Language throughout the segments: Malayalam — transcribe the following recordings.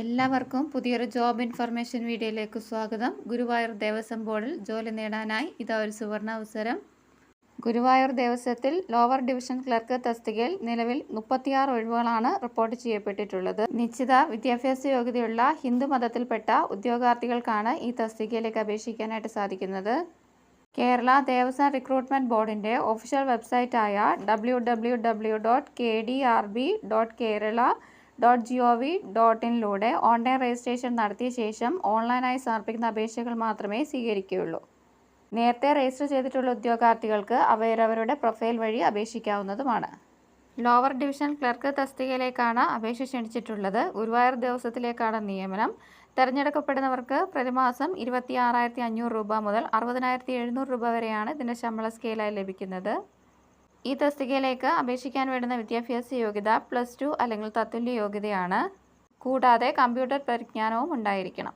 എല്ലാവർക്കും പുതിയൊരു ജോബ് ഇൻഫർമേഷൻ വീഡിയോയിലേക്ക് സ്വാഗതം. ഗുരുവായൂർ ദേവസ്വം ബോർഡിൽ ജോലി നേടാനായി ഇതാ ഒരു സുവർണ അവസരം. ഗുരുവായൂർ ദേവസ്വത്തിൽ ലോവർ ഡിവിഷൻ ക്ലർക്ക് തസ്തികയിൽ നിലവിൽ മുപ്പത്തിയാറ് ഒഴിവുകളാണ് റിപ്പോർട്ട് ചെയ്യപ്പെട്ടിട്ടുള്ളത്. നിശ്ചിത വിദ്യാഭ്യാസ യോഗ്യതയുള്ള ഹിന്ദു മതത്തിൽപ്പെട്ട ഉദ്യോഗാർത്ഥികൾക്കാണ് ഈ തസ്തികയിലേക്ക് അപേക്ഷിക്കാനായിട്ട് സാധിക്കുന്നത്. കേരള ദേവസ്വം റിക്രൂട്ട്മെന്റ് ബോർഡിന്റെ official വെബ്സൈറ്റായ W W W dot K D R B dot Kerala dot G O V dot online registration നടത്തിയ ശേഷം ഓൺലൈനായി സമർപ്പിക്കുന്ന അപേക്ഷകൾ മാത്രമേ സ്വീകരിക്കുകയുള്ളൂ. നേരത്തെ രജിസ്റ്റർ ചെയ്തിട്ടുള്ള ഉദ്യോഗാർത്ഥികൾക്ക് അവരവരുടെ പ്രൊഫൈൽ വഴി അപേക്ഷിക്കാവുന്നതുമാണ്. ലോവർ ഡിവിഷൻ ക്ലർക്ക് തസ്തികയിലേക്കാണ് അപേക്ഷ ക്ഷണിച്ചിട്ടുള്ളത്. ഗുരുവായൂർ ദിവസത്തിലേക്കാണ് നിയമനം. തിരഞ്ഞെടുക്കപ്പെടുന്നവർക്ക് പ്രതിമാസം ഇരുപത്തി ആറായിരത്തി അഞ്ഞൂറ് രൂപ മുതൽ അറുപതിനായിരത്തി എഴുന്നൂറ് രൂപ വരെയാണ് ഇതിന്റെ ശമ്പള സ്കെയിലായി ലഭിക്കുന്നത്. ഈ തസ്തികയിലേക്ക് അപേക്ഷിക്കാൻ വേണ്ടുന്ന വിദ്യാഭ്യാസ യോഗ്യത പ്ലസ് ടു അല്ലെങ്കിൽ തത്തുല്യ യോഗ്യതയാണ്. കൂടാതെ കമ്പ്യൂട്ടർ പരിജ്ഞാനവും ഉണ്ടായിരിക്കണം.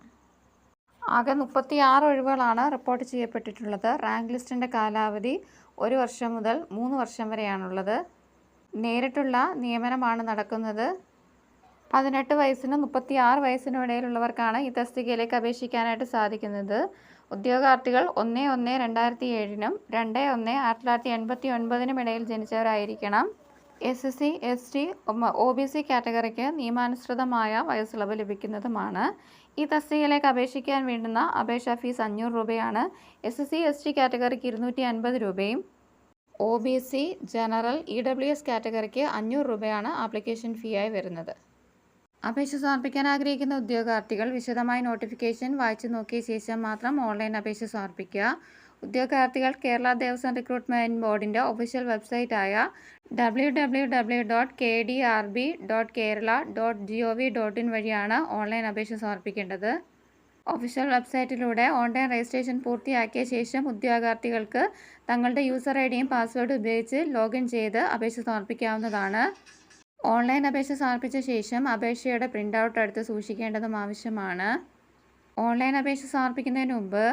ആകെ മുപ്പത്തി ആറ് ഒഴിവുകളാണ് റിപ്പോർട്ട് ചെയ്യപ്പെട്ടിട്ടുള്ളത്. റാങ്ക് ലിസ്റ്റിന്റെ കാലാവധി ഒരു വർഷം മുതൽ മൂന്ന് വർഷം വരെയാണുള്ളത്. നേരിട്ടുള്ള നിയമനമാണ് നടക്കുന്നത്. പതിനെട്ട് വയസ്സിനും മുപ്പത്തി ആറ് വയസ്സിനും ഇടയിലുള്ളവർക്കാണ് ഈ തസ്തികയിലേക്ക് അപേക്ഷിക്കാനായിട്ട് സാധിക്കുന്നത്. ഉദ്യോഗാർത്ഥികൾ ഒന്ന് ഒന്ന് രണ്ടായിരത്തി ഏഴിനും രണ്ട് ഒന്ന് ആയിരത്തി തൊള്ളായിരത്തി എൺപത്തി ഒൻപതിനും ഇടയിൽ ജനിച്ചവരായിരിക്കണം. S S C S T O B C കാറ്റഗറിക്ക് നിയമാനുസൃതമായ വയസ്സിളവ് ലഭിക്കുന്നതുമാണ്. ഈ തസ്തികയിലേക്ക് അപേക്ഷിക്കാൻ വേണ്ടുന്ന അപേക്ഷാ ഫീസ് അഞ്ഞൂറ് രൂപയാണ്. S S C S T കാറ്റഗറിക്ക് ഇരുന്നൂറ്റി അൻപത് രൂപയും O B C general E W S കാറ്റഗറിക്ക് അഞ്ഞൂറ് രൂപയാണ് ആപ്ലിക്കേഷൻ ഫീ ആയി വരുന്നത്. അപേക്ഷ സമർപ്പിക്കാൻ ആഗ്രഹിക്കുന്ന ഉദ്യോഗാർത്ഥികൾ വിശദമായ നോട്ടിഫിക്കേഷൻ വായിച്ചു നോക്കിയ ശേഷം മാത്രം ഓൺലൈൻ അപേക്ഷ സമർപ്പിക്കുക. ഉദ്യോഗാർത്ഥികൾ കേരള ദേവസ്വം റിക്രൂട്ട്മെന്റ് ബോർഡിന്റെ official വെബ്സൈറ്റായ W W W dot K D R B dot Kerala dot G O V dot in വഴിയാണ് ഓൺലൈൻ അപേക്ഷ സമർപ്പിക്കേണ്ടത്. ഒഫീഷ്യൽ വെബ്സൈറ്റിലൂടെ ഓൺലൈൻ രജിസ്ട്രേഷൻ പൂർത്തിയാക്കിയ ശേഷം ഉദ്യോഗാർത്ഥികൾക്ക് തങ്ങളുടെ യൂസർ ഐ ഡിയും പാസ്വേഡും ഉപയോഗിച്ച് ലോഗിൻ ചെയ്ത് അപേക്ഷ സമർപ്പിക്കാവുന്നതാണ്. ഓൺലൈൻ അപേക്ഷ സമർപ്പിച്ച ശേഷം അപേക്ഷയുടെ പ്രിന്റ് ഔട്ട് എടുത്ത് സൂക്ഷിക്കേണ്ടതും ആവശ്യമാണ്. ഓൺലൈൻ അപേക്ഷ സമർപ്പിക്കുന്നതിന് മുമ്പ്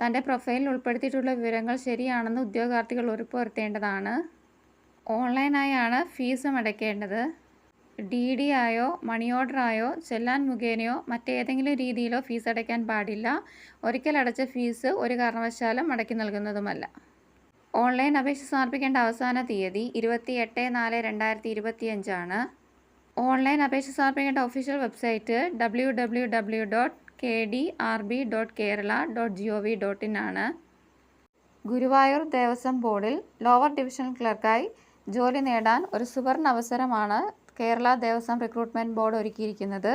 തന്റെ പ്രൊഫൈലിൽ ഉൾപ്പെടുത്തിയിട്ടുള്ള വിവരങ്ങൾ ശരിയാണെന്ന് ഉദ്യോഗാർത്ഥികൾ ഉറപ്പുവരുത്തേണ്ടതാണ്. ഓൺലൈനായാണ് ഫീസും അടയ്ക്കേണ്ടത്. ഡി ഡി ആയോ മണി ഓർഡറായോ ചെല്ലാൻ മുഖേനയോ മറ്റേതെങ്കിലും രീതിയിലോ ഫീസ് അടയ്ക്കാൻ പാടില്ല. ഒരിക്കൽ അടച്ച ഫീസ് ഒരു കാരണവശാലും മടക്കി നൽകുന്നതുമല്ല. ഓൺലൈൻ അപേക്ഷ സമർപ്പിക്കേണ്ട അവസാന തീയതി ഇരുപത്തി എട്ട് നാല് രണ്ടായിരത്തി ഇരുപത്തിയഞ്ചാണ് ഓൺലൈൻ അപേക്ഷ സമർപ്പിക്കേണ്ട official website W W W dot K D R B dot Kerala dot G O V dot in ആണ്. ഗുരുവായൂർ ദേവസ്വം ബോർഡിൽ ലോവർ ഡിവിഷൻ ക്ലർക്കായി ജോലി നേടാൻ ഒരു സുവർണ അവസരമാണ് കേരള ദേവസ്വം റിക്രൂട്ട്മെന്റ് ബോർഡ് ഒരുക്കിയിരിക്കുന്നത്.